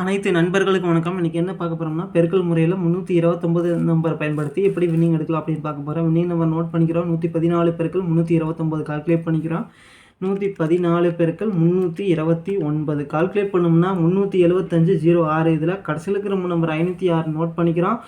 அனைத்து நண்பர்களுக்கும் வணக்கம். இன்றைக்கி என்ன பார்க்க போகிறோம்னா பெருக்கல் முறையில் முந்நூற்றி இருபத்தொம்பது நம்பரை பயன்படுத்தி எப்படி வின்னிங் எடுக்கலாம் அப்படின்னு பார்க்க போகிறோம் வின்னிங் நம்பர் நோட் பண்ணிக்கிறோம். நூற்றி பதினாலு பெருக்கள் முந்நூற்றி இருபத்தொம்பது கால்குலேட் பண்ணிக்கிறோம். நூற்றி பதினாலு பெருக்கள் முந்நூற்றி இருபத்தி ஒன்பது கால்குலேட் பண்ணோம்னா முந்நூற்றி எழுபத்தஞ்சு ஜீரோ ஆறு. இதில் கடைசியில் இருக்கிற நம்பர் ஐநூற்றி ஆறு நோட் பண்ணிக்கிறோம்.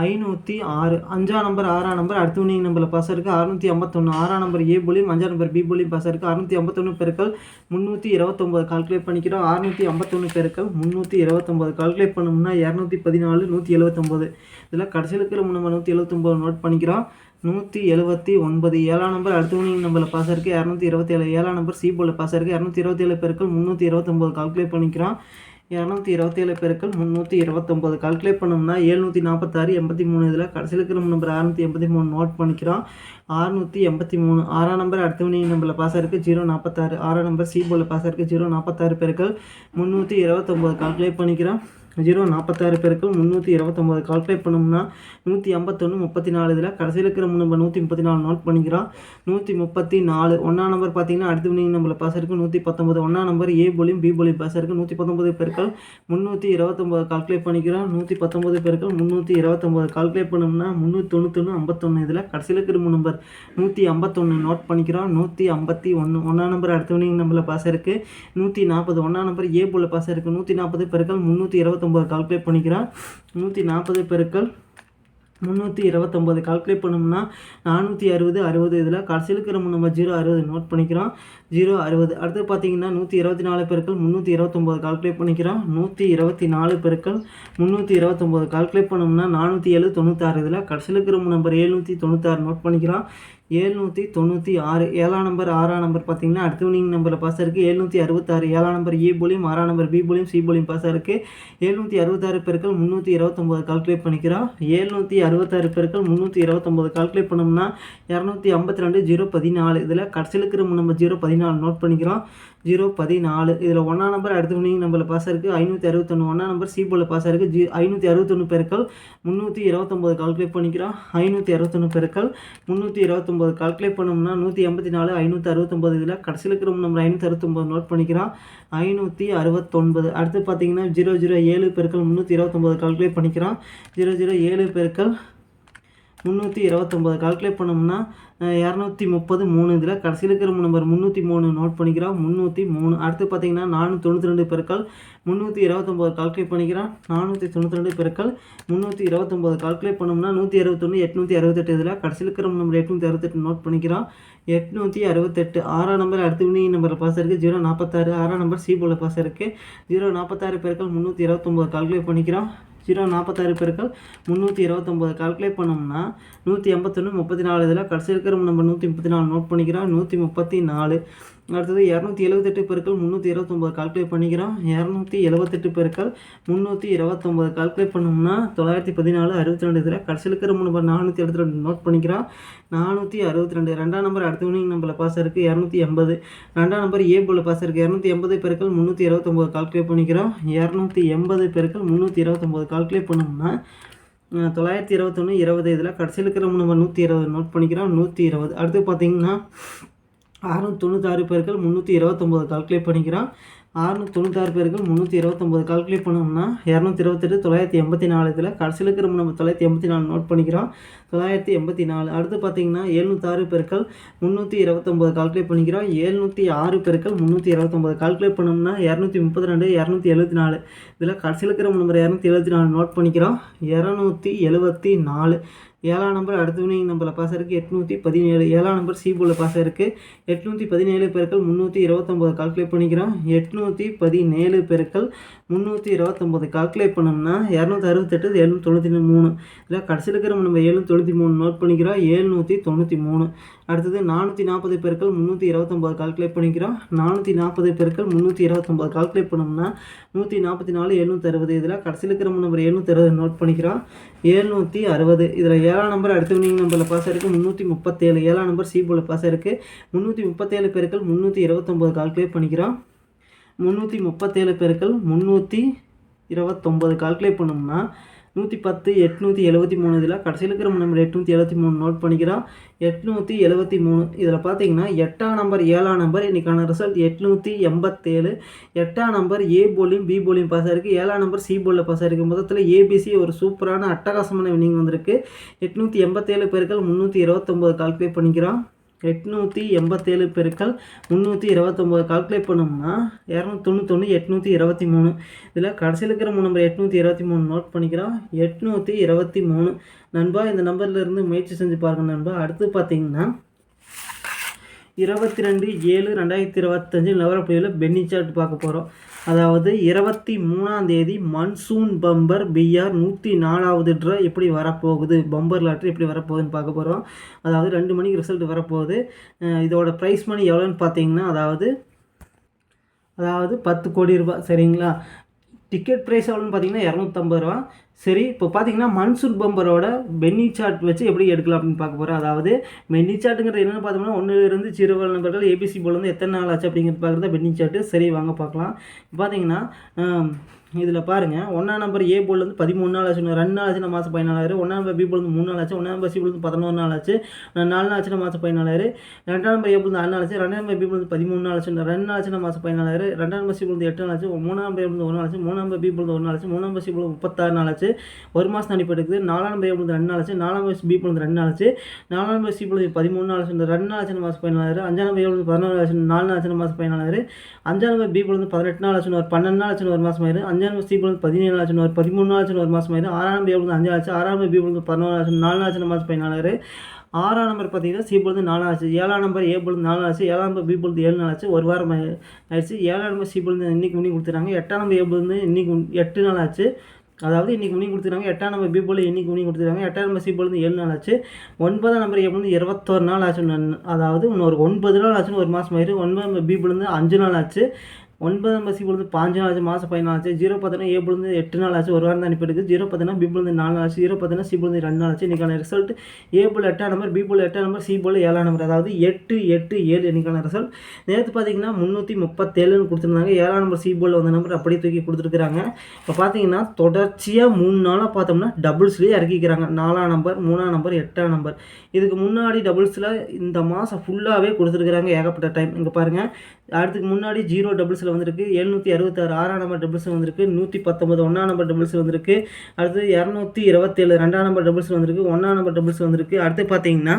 ஐநூற்றி ஆறு. அஞ்சாம் நம்பர் ஆறாம் நம்பர் அடுத்த வினிங் நம்பரில் பாஸ் இருக்குது அறுநூற்றி ஐம்பத்தொன்று ஆறாம் நம்பர் ஏ புலியும் அஞ்சாம் நம்பர் பி புலியும் பாஸ் இருக்குது அறுநூற்றி ஐம்பத்தொன்று பெருக்கள் முந்நூற்றி இருபத்தொம்பது கால்குலேட் பண்ணிக்கிறோம். அறுநூற்றி ஐம்பத்தொன்று பெருக்கள் முந்நூற்றி இருபத்தொம்பது கால்குலேட் பண்ணோம்னா இரநூத்தி பதினாலு நூற்றி எழுபத்தொம்போது இதில் கடைசியில் இருக்கிற நம்ம நூற்றி எழுபத்தொம்போது நோட் பண்ணிக்கிறோம். நூற்றி எழுபத்தி ஒன்பது. ஏழாம் நம்பர் அடுத்த வினிங் நம்பரில் பாஸ் இருக்குது இரநூத்தி இருபத்தேழு. ஏழாம் நம்பர் சி போல் பாஸ் இருக்குது இரநூத்தி இருபத்தேழு பெருக்கள் முந்நூற்றி இருபத்தொம்போது கால்குலேட் பண்ணிக்கிறோம். இரநூத்தி இருபத்தேழு பெருக்கள் முந்நூற்றி இருபத்தொம்போது கால்குலேட் பண்ணோம்னா எழுநூற்றி நாற்பத்தாறு எண்பத்தி மூணு இதில் கடைசியில் இருக்கிற நம்பர் அறுநூற்றி எண்பத்தி மூணு நோட் பண்ணிக்கிறோம். அறுநூற்றி எண்பத்தி மூணு ஆறாம் நம்பர் அடுத்த மணி நம்பரில் பாஸ் இருக்குது ஜீரோ நாற்பத்தாறு ஆறாம் நம்பர் சி போல் பாஸ் இருக்குது ஜீரோ நாற்பத்தாறு பெருக்கள் முந்நூற்றி இருபத்தொம்போது கால்குலேட் பண்ணிக்கிறோம். ஜீரோ நாற்பத்தாறு பேருக்கு முந்நூற்றி இருபத்தொம்போது கால்குலேட் பண்ணோம்னா நூற்றி ஐம்பத்தொன்று முப்பத்தி நாலு இதில் கடைசியில் இருக்கிற நம்பர் நூற்றி முப்பத்தி நாலு நோட் பண்ணிக்கிறோம் நூற்றி முப்பத்தி நாலு ஒன்றாம் நம்பர் பார்த்தீங்கன்னா அடுத்த வினிங் நம்பரில் பாஸ் இருக்குது நூற்றி பத்தொம்பது ஒன்றாம் நம்பர் ஏ போலியும் பி போலியும் பாஸ் இருக்குது நூற்றி பத்தொம்பது பெருக்கள் முந்நூற்றி இருபத்தொம்போது கால்குலேட் பண்ணிக்கிறோம் நூற்றி பத்தொம்பது பெருக்கள் முந்நூற்றி இருபத்தொம்போது கால்குலேட் பண்ணோம்னா முந்நூற்றி தொண்ணூத்தொன்று ஐம்பத்தொன்று இதில் கடைசியில் இருக்கிற நம்பர் நூற்றி ஐம்பத்தொன்று நோட் பண்ணிக்கிறோம் நூற்றி ஐம்பத்தி ஒன்று ஒன்றாம் நம்பர் அடுத்த வினிங் நம்பரில் பாஸ் இருக்குது நூற்றி நாற்பது ஒன்றாம் நம்பர் ஏ போல் பாஸ் இருக்குது நூற்றி நாற்பது பேருக்கள் முந்நூற்றி இருபத்தி இருபத்தொம்போது கால்குலேட் பண்ணிக்கிறோம் நூற்றி நாற்பது பெருக்கள் முந்நூற்றி இருபத்தொம்போது கால்குலேட் பண்ணோம்னா நானூற்றி அறுபது அறுபது இதில் கடைசியில் இருக்கிற நம்ம ஜீரோ அறுபது நோட் பண்ணிக்கிறோம். ஜீரோ அறுபது. அடுத்து பார்த்தீங்கன்னா நூற்றி இருபத்தி நாலு பெருக்கள் முந்நூற்றி இருபத்தொம்போது கால்குலேட் பண்ணிக்கிறோம். நூற்றி இருபத்தி நாலு பெருக்கள் முந்நூற்றி இருபத்தொம்போது கால்குலேட் பண்ணோம்னா நானூற்றி ஏழு தொண்ணூத்தாறு இதில் கடைசியில் இருக்கிற நம்பர் எழுநூற்றி தொண்ணூத்தாறு நோட் பண்ணிக்கிறோம். ஏழ்நூற்றி தொண்ணூற்றி ஆறு ஏழாம் நம்பர் ஆறாம் நம்பர் பார்த்தீங்கன்னா அடுத்த வினிங் நம்பரில் பாஸ் இருக்குது எழுநூற்றி அறுபத்தாறு ஏழாம் நம்பர் ஏ போலியும் ஆறாம் நம்பர் பி போலியும் சி போலியும் பாஸ் இருக்குது எழுநூற்றி அறுபத்தாறு பெருக்கள் முந்நூற்றி இருபத்தொம்போது கால்குலேட் பண்ணிக்கிறோம். ஏழ்நூற்றி அறுபத்தாறு பெருக்கள் முந்நூற்றி இருபத்தொம்போது கால்குலேட் பண்ணோம்னா இரநூத்தி ஐம்பத்தி ரெண்டு ஜீரோ பதினாலு. இதில் கடைசியில் இருக்கிற நம்ம ஜீரோ பதினாலு நோட் பண்ணிக்கிறோம். ஜீரோ பதினாலு. இதில் ஒன்றாம் நம்பர் அடுத்த வினிங் நம்பரில் பாஸ் இருக்குது ஐநூற்றி அறுபத்தொன்று ஒன்றாம் நம்பர் சி போல் பாஸ் இருக்குது ஜி ஐநூற்றி அறுபத்தொன்று பெருக்கள் முந்நூற்றி இருபத்தொம்போது கால்குலேட் பண்ணிக்கிறோம். ஐநூற்றி அறுபத்தொன்று பெருக்கள் முந்நூற்றி இருபத்தொம்போது கால்குலேட் பண்ணோம்னா நூற்றி ஐம்பத்தி நாலு ஐநூற்றி அறுபத்தொம்போது இதில் கடைசியில் இருக்கிற நம்பர் ஐநூற்றி அறுபத்தொம்போது நோட் பண்ணிக்கிறோம். ஐநூற்றி அறுபத்தொன்பது அடுத்து பார்த்தீங்கன்னா ஜீரோ ஜீரோ ஏழு பெருக்கள் முந்நூற்றி இருபத்தொம்போது கால்குலேட் பண்ணிக்கிறோம். ஜீரோ ஜீரோ ஏழு பெருக்கள் முந்நூற்றி இருபத்தொம்போது கால்குலேட் பண்ணோம்னா இரநூத்தி முப்பது மூணு இதில் கடைசியில் இருக்கிற நம்பர் முந்நூற்றி மூணு நோட் பண்ணிக்கிறோம் முந்நூற்றி மூணு. அடுத்து பார்த்தீங்கன்னா நானூற்றி தொண்ணூற்றி ரெண்டு பெருக்கள் முந்நூற்றி இருபத்தொம்போது கால்குலேட் பண்ணிக்கிறோம் நானூற்றி தொண்ணூற்றி ரெண்டு பெருக்கள் முந்நூற்றி இருபத்தொம்போது கால்குலேட் பண்ணோம்னா நூற்றி அறுபத்தொன்று எட்நூற்றி அறுபத்தெட்டு இதில் கடைசியில் இருக்கிற நம்பர் எட்நூற்றி அறுபத்தெட்டு நோட் பண்ணிக்கிறோம் எட்நூற்றி அறுபத்தெட்டு ஆறாம் நம்பர் அடுத்து வினிங் நம்பரில் பாஸ் இருக்குது ஜீரோ நாற்பத்தாறு ஆறாம் நம்பர் சி போல் பாஸ் இருக்குது ஜீரோ நாற்பத்தாறு பெருக்கள் முந்நூற்றி இருபத்தொம்போது கால்குலேட் பண்ணிக்கிறோம் ஜீரோ நாற்பத்தாறு பெருக்கள் முந்நூற்றி இருபத்தொம்போது கால்குலேட் பண்ணோம்னா நூற்றி எண்பத்தொன்று முப்பத்தி நாலு இதில் கடைசி இருக்கிற நம்ம நூற்றி முப்பத்தி நாலு நோட் பண்ணிக்கிறோம் நூற்றி முப்பத்தி நாலு. அடுத்தது இரநூத்தி எழுபத்தெட்டு பெருக்கள் முந்நூற்றி இருபத்தொம்போது கால்குலேட் பண்ணிக்கிறோம். இரநூத்தி எழுபத்தெட்டு பெருக்கள் முந்நூற்றி இருபத்தொம்போது கால்குலேட் பண்ணோம்னா தொள்ளாயிரத்தி பதினாலு அறுபத்தி ரெண்டு இதில் கடைசியில் இருக்கிற நம்பர் நானூற்றி எழுபத்தி ரெண்டு நோட் பண்ணிக்கிறோம். நானூற்றி அறுபத்தி ரெண்டு. ரெண்டாம் நம்பர் அடுத்த வினிங் நம்பரில் பாஸ் இருக்குது இரநூத்தி எண்பது. ரெண்டாம் நம்பர் ஏ போல் பாஸ் இருக்குது இரநூத்தி எண்பது பெருக்கள் முந்நூற்றி இருபத்தொம்போது கால்குலேட் பண்ணிக்கிறோம். இரநூத்தி எண்பது பெருக்கள் முந்நூற்றி இருபத்தொம்போது கால்குலேட் பண்ணோம்னா தொள்ளாயிரத்தி இருபத்தொன்று இருபது இதில் கடைசியில் இருக்கிற நம்பர் நூற்றி இருபது நோட் பண்ணிக்கிறோம். நூற்றி இருபது. அடுத்து பார்த்தீங்கன்னா அறுநூத்தி தொண்ணூத்தாறு பேர்கள் முந்நூற்றி இருபத்தொம்போது கால்குலேட் பண்ணிக்கிறோம். அறுநூத்தி தொண்ணூத்தாறு பேர்கள் முந்நூற்றி இருபத்தொம்போது கால்குலேட் பண்ணோம்னா இரநூத்தி இருபத்தெட்டு தொள்ளாயிரத்தி எண்பத்தி நாலு இதில் கடைசியில் இருக்கிற நம்ம தொள்ளாயிரத்தி எண்பத்தி நாலு நோட் பண்ணிக்கிறோம். தொள்ளாயிரத்தி எண்பத்தி நாலு. அடுத்து பார்த்தீங்கன்னா எழுநூத்தாறு பெருக்கள் முந்நூற்றி இருபத்தொம்போது கால்குலேட் பண்ணிக்கிறோம். எழுநூற்றி ஆறு பெருக்கள் முந்நூற்றி இருபத்தொம்போது கால்குலேட் பண்ணோம்னா இரநூத்தி முப்பத்தி ரெண்டு இரநூத்தி எழுபத்தி நாலு இதில் கடைசியில் இருக்கிற நம்பர் இரநூத்தி எழுபத்தி நாலு நோட் பண்ணிக்கிறோம். இரநூத்தி எழுபத்தி நாலு. ஏழாம் நம்பர் அடுத்த வினிங் நம்பரில் பாஸ் இருக்குது எட்நூற்றி பதினேழு. ஏழாம் நம்பர் சி போல பாஸ் இருக்குது எட்நூற்றி பதினேழு பேருக்கள் முந்நூற்றி இருபத்தொம்போது கால்குலேட் பண்ணிக்கிறோம். எட்நூற்றி பதினேழு பெருக்கள் முந்நூற்றி இருபத்தொம்போது கால்குலேட் பண்ணோம்னா இரநூத்தி அறுபத்தெட்டு எழுநூற்றி தொண்ணூற்றி மூணு. இதில் கடைசியில் இருக்கிற நம்ம ஏழு தொண்ணூற்றி மூணு நோட் பண்ணிக்கிறோம். ஏழ்நூற்றி தொண்ணூற்றி மூணு. அடுத்தது நானூற்றி நாற்பது பெருக்கள் முந்நூற்றி இருபத்தொம்போது கால்குலேட் பண்ணிக்கிறோம். நானூற்றி நாற்பது பெருக்கள் முந்நூற்றி இருபத்தொம்போது கால்குலேட் பண்ணோம்னா நூற்றி நாற்பத்தி நாலு எழுநூற்றி அறுபது. இதில் கடைசியில் இருக்கிற நம்பர் எழுநூற்றி அறுபது நோட் பண்ணிக்கிறோம். எழுநூற்றி அறுபது. இதில் ஏழாம் நம்பர் அடுத்த வினிங் நம்பரில் பாஸ் இருக்குது முந்நூற்றி முப்பத்தேழு. ஏழாம் நம்பர் சி போல் பாஸ் இருக்குது முந்நூற்றி முப்பத்தேழு பேருக்கள் முந்நூற்றி இருபத்தொம்போது கால்குலேட் பண்ணிக்கிறோம். முந்நூற்றி முப்பத்தேழு பேருக்கள் முந்நூற்றி இருபத்தொம்போது கால்குலேட் பண்ணோம்னா நூற்றி பத்து எட்நூற்றி எழுபத்தி மூணு இதில் கடைசியில் இருக்கிற நம்பர் எட்நூற்றி எழுபத்தி மூணு நோட் பண்ணிக்கிறோம். எட்நூற்றி எழுபத்தி மூணு இதில் பார்த்தீங்கன்னா எட்டாம் நம்பர் ஏழாம் நம்பர் இன்றைக்கான ரிசல்ட் எட்நூற்றி எண்பத்தேழு. எட்டாம் நம்பர் ஏ போலியும் பி போலியும் பாஸ் ஆயிருக்கு. ஏழாம் நம்பர் சி போலில் பாஸ் ஆயிருக்கு. மொத்தத்தில் ஏபிசி ஒரு சூப்பரான அட்டகாசமான வினிங் வந்திருக்கு. எட்நூற்றி எண்பத்தேழு பேர்கள் முந்நூற்றி இருபத்தொம்போது கால்குலேட் பண்ணிக்கிறோம். எட்நூற்றி எண்பத்தேழு பெருக்கள் முந்நூற்றி இருபத்தொம்போது கால்குலேட் பண்ணோம்னா இரநூத்தி தொண்ணூத்தொன்று எட்நூற்றி இருபத்தி மூணு. இதில் கடைசியில் இருக்கிற மூணு நம்பர் எட்நூற்றி இருபத்தி மூணு நோட் பண்ணிக்கிறோம். எட்நூற்றி இருபத்தி மூணு. நண்பா இந்த நம்பர்லேருந்து முயற்சி செஞ்சு பாருங்கள் நண்பா. அடுத்து பார்த்தீங்கன்னா இருபத்தி ரெண்டு ஏழு ரெண்டாயிரத்தி இருபத்தஞ்சு நிலவரப்புள்ளியில் பென்னி சார்ட் பார்க்க போகிறோம் அதாவது இருபத்தி மூணாம் தேதி மன்சூன் பம்பர் பிஆர் நூற்றி நாலாவது ட்ரா எப்படி வரப்போகுது? பம்பர் லாட்ரி எப்படி வரப்போகுதுன்னு பார்க்க போகிறோம் அதாவது ரெண்டு மணிக்கு ரிசல்ட் வரப்போகுது. இதோட ப்ரைஸ் மணி எவ்வளோன்னு பார்த்தீங்கன்னா அதாவது அதாவது பத்து கோடி ரூபாய் சரிங்களா? டிக்கெட் ப்ரைஸ் எவ்வளோன்னு பார்த்தீங்கன்னா இரநூத்தம்பது ரூபா சரி இப்போ பார்த்தீங்கன்னா மன்சூர் பம்பரோட பென்னி சார்ட் வச்சு எப்படி எடுக்கலாம் அப்படின்னு பார்க்க போகிறோம் அதாவது பென்னி சார்ட்டுங்கிறது என்னென்னு பார்த்தோம்னா ஒன்றுலேருந்து சிறுவல் நம்பர்கள் ஏபிசி போலேருந்து எத்தனை நாள் ஆச்சு அப்படிங்கிறது பார்க்குறது பென்னி சார்ட்டு சரி வாங்க பார்க்கலாம் பார்த்தீங்கன்னா இதில் பாருங்கள் ஒன்றாம் நம்பர் ஏ போலேருந்து பதிமூணு நாள் ஆச்சு ரெண்டு நாள் ஆச்சுன்னா மாதம் பதினாலாயிரம் ஒன்றாம் நம்பர் பி போலேருந்து வந்து மூணு நாள் ஆச்சு ஒன்றாம் நம்பர் சி போலேருந்து பதினோரு நாள் ஆச்சு நாலு நாள் ஆச்சுன்னா மாதம் பதினாலாயிரம் ரெண்டாம் நம்பர் ஏ போலேருந்து ஆறு நாள் ஆச்சு ரெண்டாம் நம்பர் பி போலேருந்து வந்து பதிமூணு நாள் ஆச்சு ரெண்டு நாள் ஆச்சுன்னா மாதம் பதினாலாயிரம் ரெண்டாம் நம்பர் சி போலேருந்து வந்து எட்டு நாள் ஆச்சு மூணாம் நம்பர் ஏ போலேருந்து வந்து ஒரு நாள் ஆச்சு மூணாம் நம்பர் பி போலேருந்து வந்து ஒரு நாள் ஆச்சு மூணாம் நம்பர் சி போலேருந்து முப்பத்தாறு நாள் ஆச்சு ஒரு மாதம் அனுப்பி இருக்குது நாலாம் நம்பர் ஏ ரெண்டு நாள் ஆச்சு. நாலாம் வயசு பி போல் ரெண்டு நாள் ஆச்சு. நாலாம் வயசு சி போல் பதிமூணு நாள் ஆச்சு. ரெண்டு நாள் மாதம் பதினாலாயிரம். அஞ்சாம் நம்பர் ஏ ஆச்சு நாலு நாள் மாதம் பதினாலாயிரம். அஞ்சாம் நம்பர் பி போல் வந்து பதினெட்டு நாள் ஆச்சு ஒரு பன்னெண்டு நாள் ஆச்சுன்னு ஒரு மாதம் ஆயிரும். அஞ்சாம் நம்பர் சி போல் வந்து பதினேழு ஆச்சு ஒரு பதிமூணு நாள் ஆச்சு ஒரு மாதம் ஆயிரும். ஆறாம் நம்பர் ஏ அஞ்சு ஆச்சு. ஆறாம் நம்பர் பி போல் பதினோரு ஆச்சு நாலு நாள் மாதம் பதினாலாயிரம். ஆறாம் நம்பர் பார்த்தீங்கன்னா சி பொழுது நாலு ஆச்சு. ஏழாம் நம்பர் ஏ பொழுது நாலு ஆச்சு. ஏழாம் நம்பர் பி பொழுது ஏழு நாள் ஆச்சு. ஒரு வாரம் ஆயிடுச்சு. ஏழாம் நம்பர் சி பொழுது இன்னைக்கு முன்னி கொடுத்துட்டாங்க. எட்டாம் நம்பர் ஏ பொழுது இன்னைக்கு எட்டு நாள் ஆச்சு. அதாவது இன்றைக்கி முன்னி கொடுத்துருக்காங்க எட்டாம் நம்பர் பி போல் இன்னைக்கு முன்னி கொடுத்துருக்காங்க எட்டாம் நம்பர் சி பொழுது ஏழு நாள் ஆச்சு. ஒன்பதாம் நம்பர் ஏ பொழுது இருபத்தோரு நாள் ஆச்சு அதாவது இன்னொரு ஒன்பது நாள் ஆச்சுன்னு ஒரு மாதம் ஆயிரும் ஒன்பதாம் நம்பர் பி பொழுது அஞ்சு நாள் ஆச்சு. ஒன்பதாம் நம்பர் பொழுது பாஞ்சு நாள் ஆச்சு மாதம் பதினாலு ஆச்சு ஜீரோ பார்த்தீங்கன்னா ஏ பொழுது எட்டு நாள் ஆச்சு ஒரு வாரம் தான் அனுப்பிடுது ஜீரோ பார்த்தீங்கன்னா பி பொழுது நாலு ஆச்சு ஜீரோ பார்த்தீங்கன்னா சி பொழுது ரெண்டு நாள் ஆச்சு. இன்றைக்கான ரிசல்ட் ஏ போல் எட்டாம் நம்பர் பி போல் எட்டாம் நம்பர் சி போல் ஏழாம் நம்பர் அதாவது எட்டு எட்டு ஏழு இன்றைக்கான ரிசல்ட் நேற்று பார்த்தீங்கன்னா முந்நூற்றி முப்பத்தேழுன்னு கொடுத்துருந்தாங்க. ஏழாம் நம்பர் சி வந்த நம்பர் அப்படியே தூக்கி கொடுத்துருக்குறாங்க. இப்போ பார்த்தீங்கன்னா தொடர்ச்சியாக மூணு நாளாக பார்த்தோம்னா டபுள்ஸ்லேயே இறக்கிக்கிறாங்க. நாலாம் நம்பர் மூணாம் நம்பர் எட்டாம் நம்பர் இதுக்கு முன்னாடி டபுள்ஸில் இந்த மாதம் ஃபுல்லாகவே கொடுத்துருக்குறாங்க. ஏகப்பட்ட டைம் இங்கே பாருங்கள் அடுத்துக்கு முன்னாடி ஜீரோ டபுள்ஸில் வந்திருக்கு. எழுநூற்றி அறுபத்தாறு ஆறாம் நம்பர் டபுள்ஸ் வந்திருக்கு. நூற்றி பத்தொம்பது ஒன்றாம் நம்பர் டபுள்ஸ் வந்திருக்கு. அடுத்து இரநூத்தி இருபத்தேழு ரெண்டாம் நம்பர் டபுள்ஸ் வந்திருக்கு. ஒன்றாம் நம்பர் டபுள்ஸ் வந்திருக்கு. அடுத்து பார்த்தீங்கன்னா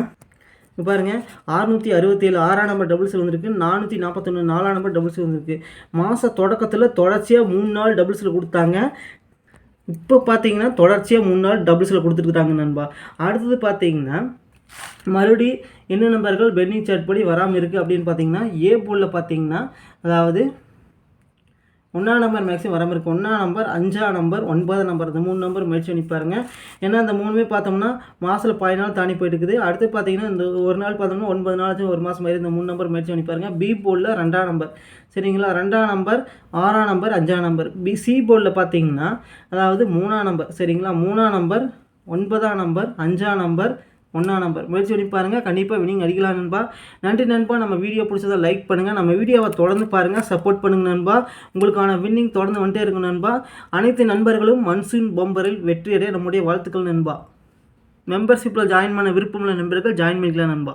இப்போ பாருங்கள் அறுநூற்றி அறுபத்தேழு ஆறாம் நம்பர் டபுள்ஸ் வந்திருக்கு. நானூற்றி நாற்பத்தொன்று நாலாம் நம்பர் டபுள்ஸ் வந்திருக்கு. மாத தொடக்கத்தில் தொடர்ச்சியாக மூணு நாள் டபுள்ஸில் கொடுத்தாங்க. இப்போ பார்த்தீங்கன்னா தொடர்ச்சியாக மூணு நாள் டபுள்ஸில் கொடுத்துருக்குறாங்க நண்பா. அடுத்தது பார்த்தீங்கன்னா மறுபடி என்ன நம்பர்கள்? பென்னி சார்ட் படி வராமல் இருக்குது அப்படின்னு பார்த்தீங்கன்னா ஏ போலில் பார்த்தீங்கன்னா அதாவது ஒன்றாம் நம்பர் மேக்ஸிமம் வராமல் இருக்குது ஒன்றாம் நம்பர் அஞ்சாம் நம்பர் ஒன்பதாம் நம்பர் இந்த மூணு நம்பர் முயற்சி பண்ணி பாருங்கள் ஏன்னா அந்த மூணுமே பார்த்தோம்னா மாதத்தில் பாதி நாள் தாண்டி போயிட்டுருக்குது. அடுத்து பார்த்தீங்கன்னா இந்த ஒரு நாள் பார்த்தோம்னா ஒன்பது நாள் ஒரு மாதம் மாதிரி இந்த மூணு நம்பர் முயற்சி பண்ணி பாருங்கள் பி போர்டில் ரெண்டாம் நம்பர் சரிங்களா? ரெண்டாம் நம்பர் ஆறாம் நம்பர் அஞ்சாம் நம்பர் பி சி போர்டில் பார்த்தீங்கன்னா அதாவது மூணாம் நம்பர் சரிங்களா? மூணாம் நம்பர் ஒன்பதாம் நம்பர் அஞ்சாம் நம்பர் ஒன்றாம் நம்பர். முயற்சி பண்ணி பாருங்கள் கண்டிப்பாக வினிங் அடிக்கலாம் நண்பா. நன்றி நண்பா. நம்ம வீடியோ பிடிச்சதை லைக் பண்ணுங்கள் நம்ம வீடியோவை தொடர்ந்து பாருங்கள் சப்போர்ட் பண்ணுங்கள் நண்பா. உங்களுக்கான வின்னிங் தொடர்ந்து வந்துட்டே இருக்கும் நண்பா. அனைத்து நண்பர்களும் மன்சூன் பொம்பரில் வெற்றியடைய நம்முடைய வாழ்த்துக்கள் நண்பா. மெம்பர்ஷிப்பில் ஜாயின் பண்ண விருப்பமுள்ள நண்பர்கள் ஜாயின் பண்ணிக்கலாம் நண்பா.